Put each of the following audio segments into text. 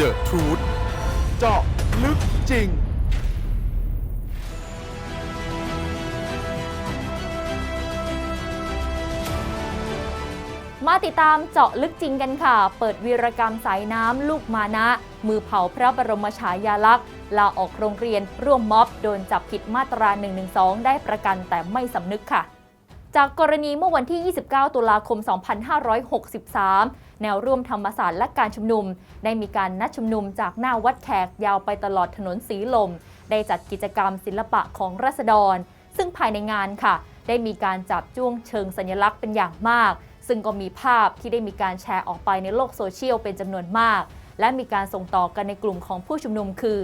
The Truth เจาะลึกจริง มาติดตามเจาะลึกจริงกันค่ะ เปิดวีรกรรมสายน้ำลูกมานะ มือเผาพระบรมฉายาลักษณ์ลาออกโรงเรียนร่วมม็อบ โดนจับผิดมาตรา 112 ได้ประกันแต่ไม่สำนึกค่ะ จากกรณีเมื่อวันที่ 29 ตุลาคม 2563 แนวร่วมธรรมศาสตร์และการชุมนุม ได้มีการนัดชุมนุมจากหน้าวัดแขกยาวไปตลอดถนนสีลม ได้จัดกิจกรรมศิลปะของรัษฎร ซึ่งภายในงานค่ะ ได้มีการจับจ้วงเชิงสัญลักษณ์เป็นอย่างมาก ซึ่งก็มีภาพที่ได้มีการแชร์ออกไปในโลกโซเชียลเป็นจำนวนมาก และมีการส่งต่อกันในกลุ่มของผู้ชุมนุมคือ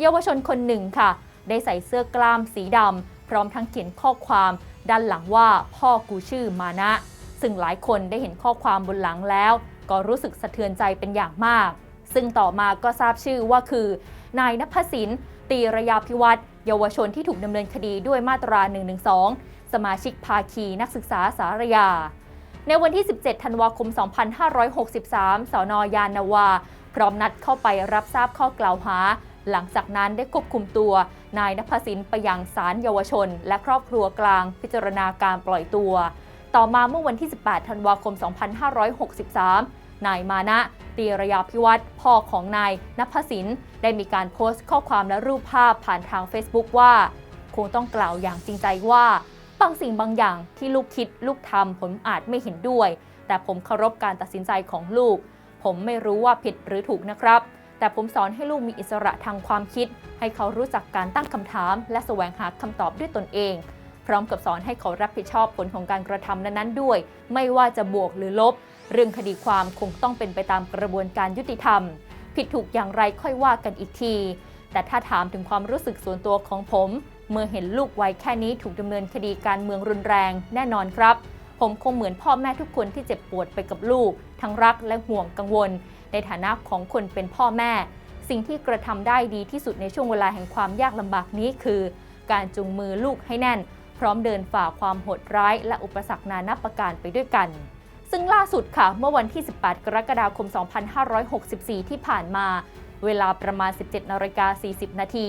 เยาวชนคนหนึ่งค่ะ ได้ใส่เสื้อกล้ามสีดำพร้อมทั้งเขียนข้อความ ด้านหลังว่าพ่อกูชื่อมานะ ซึ่งหลายคนได้เห็นข้อความบนหลังแล้ว ก็รู้สึกสะเทือนใจเป็นอย่างมาก ซึ่งต่อมาก็ทราบชื่อว่าคือ นายนภสินตีระยาพิวัตรเยาวชนที่ถูกดำเนินคดีด้วยมาตรา 112 สมาชิกภาคีนักศึกษาสารยา ในวันที่ 17 ธันวาคม 2563 สนยานนาวา พร้อมนัดเข้าไปรับทราบข้อกล่าวหา หลังจากนั้นได้ควบคุมตัวนายนภสินไปยังศาลเยาวชน และครอบครัวกลางพิจารณาการปล่อยตัว ต่อมาเมื่อวันที่ 18 ธันวาคม 2563 นายมานะตีระยาพิวัตรพ่อของนายนภสินได้มีการโพสต์ข้อความและรูปภาพผ่านทาง Facebook ว่า คงต้องกล่าวอย่างจริงใจว่าบางสิ่งบางอย่างที่ลูกคิดลูกทำผมอาจไม่เห็นด้วย แต่ผมเคารพการตัดสินใจของลูก ผมไม่รู้ว่าผิดหรือถูกนะครับ แต่ผมสอนให้ลูกมีอิสระทางความคิด ให้เขารู้จักการตั้งคำถาม และแสวงหาคำตอบด้วยตนเอง พร้อมกับสอนให้เขารับผิดชอบผลของการกระทำนั้นๆด้วย ไม่ว่าจะบวกหรือลบ เรื่องคดีความคงต้องเป็นไปตามกระบวนการยุติธรรม ผิดถูกอย่างไรค่อยว่ากันอีกที แต่ถ้าถามถึงความรู้สึกส่วนตัวของผม เมื่อเห็นลูกวัยแค่นี้ถูกดำเนินคดีการเมืองรุนแรงแน่นอนครับผมคงเหมือนพ่อแม่ทุกคนที่เจ็บปวดไปกับลูก ทั้งรักและห่วงกังวล ในฐานะของคนเป็นพ่อแม่ สิ่งที่กระทำได้ดีที่สุดในช่วงเวลาแห่งความยากลำบากนี้คือ การจุงมือลูกให้แน่น พร้อมเดินฝ่าความโหดร้าย และอุปสรรคนานับประการไปด้วยกัน ซึ่งล่าสุดค่ะ เมื่อวันที่ 18 กรกฎาคม 2564 ที่ผ่านมา เวลาประมาณ 17นาฬิกา40 นาที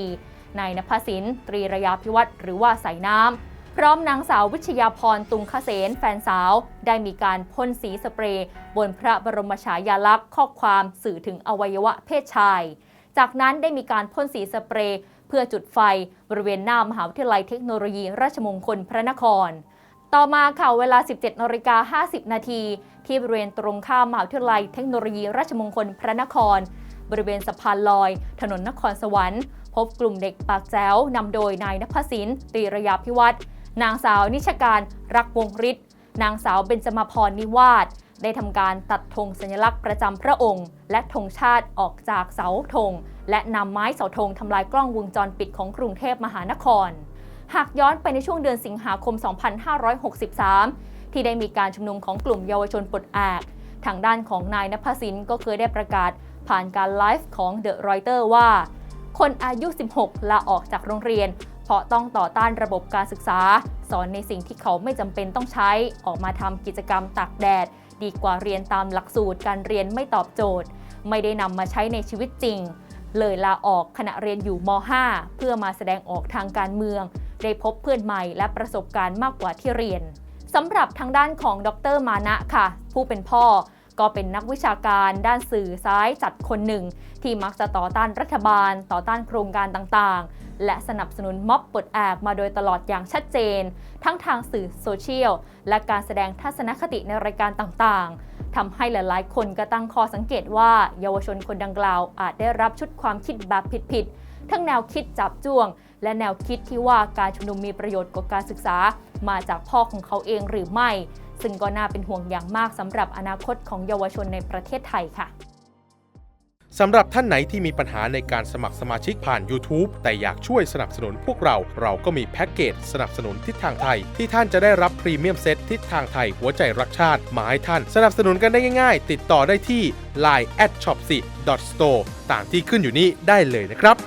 นายนภสินตรีระยาพิวัตรหรือว่าสายน้ำ พร้อมนางสาววิชยาพรตุงคเสนแฟนสาว ได้มีการพ่นสีสเปรย์ บนพระบรมฉายาลักษณ์ข้อความสื่อถึงอวัยวะเพศชาย จากนั้นได้มีการพ่นสีสเปรย์ เพื่อจุดไฟบริเวณหน้ามหาวิทยาลัยเทคโนโลยีราชมงคลพระนคร ต่อมาค่ะเวลา 17นาฬิกา50 นาทีที่บริเวณตรงข้ามมหาวิทยาลัยเทคโนโลยีราชมงคลพระนคร บริเวณสะพานลอย ถนนนครสวรรค์ พบกลุ่มเด็กปากแจ๋วนำโดยนายนภสินตรีระยาพิวัตร นางสาวนิชการรักวงฤทธิ์นางสาวเบญจมาพรนิวาสได้ทำการตัดธงสัญลักษณ์ประจำพระองค์ และธงชาติออกจากเสาธง และนำไม้เสาธงทำลายกล้องวงจรปิดของกรุงเทพมหานคร หากย้อนไปในช่วงเดือนสิงหาคม 2563 ที่ได้มีการชุมนุมของกลุ่มเยาวชนปลดแอกทางด้านของนายนภสินก็เคยได้ประกาศผ่านการไลฟ์ของเดอะรอยเตอร์ว่า คนอายุ 16 ลาออกจากโรงเรียน เพราะต้องต่อต้านระบบการศึกษา สอนในสิ่งที่เขาไม่จำเป็นต้องใช้ ออกมาทำกิจกรรมตากแดด ดีกว่าเรียนตามหลักสูตรการเรียนไม่ตอบโจทย์ ไม่ได้นำมาใช้ในชีวิตจริง เลยลาออกขณะเรียนอยู่ม .5 เพื่อมาแสดงออกทางการเมือง ได้พบเพื่อนใหม่และประสบการณ์มากกว่าที่เรียนสำหรับทางด้านของดรมานะค่ะ ผู้เป็นพ่อ ก็เป็นนักวิชาการด้านสื่อซ้ายจัดคนหนึ่ง ที่มักจะต่อต้านรัฐบาล ต่อต้านโครงการต่างๆ และสนับสนุนม็อบปลดแอกมาโดยตลอดอย่างชัดเจน ทั้งทางสื่อโซเชียล และการแสดงทัศนคติในรายการต่างๆทำให้หลายๆ คนก็ตั้งข้อสังเกตว่า เยาวชนคนดังกล่าวอาจได้รับชุดความคิดแบบผิดๆ ทั้งแนวคิดจับจ้วง และแนวคิดที่ว่าการชุมนุมมีประโยชน์กว่าการศึกษา มาจากพ่อของเขาเองหรือไม่ ซึ่งก็น่าเป็นห่วงอย่างมากสำหรับอนาคตของเยาวชนในประเทศไทยค่ะสำหรับท่านไหนที่มีปัญหาในการสมัครสมาชิกผ่าน YouTube แต่อยากช่วยสนับสนุนพวกเรา เราก็มีแพ็กเกจสนับสนุนทิศทางไทย ที่ท่านจะได้รับพรีเมียมเซตทิศทางไทยหัวใจรักชาติ มาให้ท่าน สนับสนุนกันได้ง่ายๆ ติดต่อได้ที่ line at shop 4 store ตามที่ขึ้นอยู่นี้ได้เลยนะครับ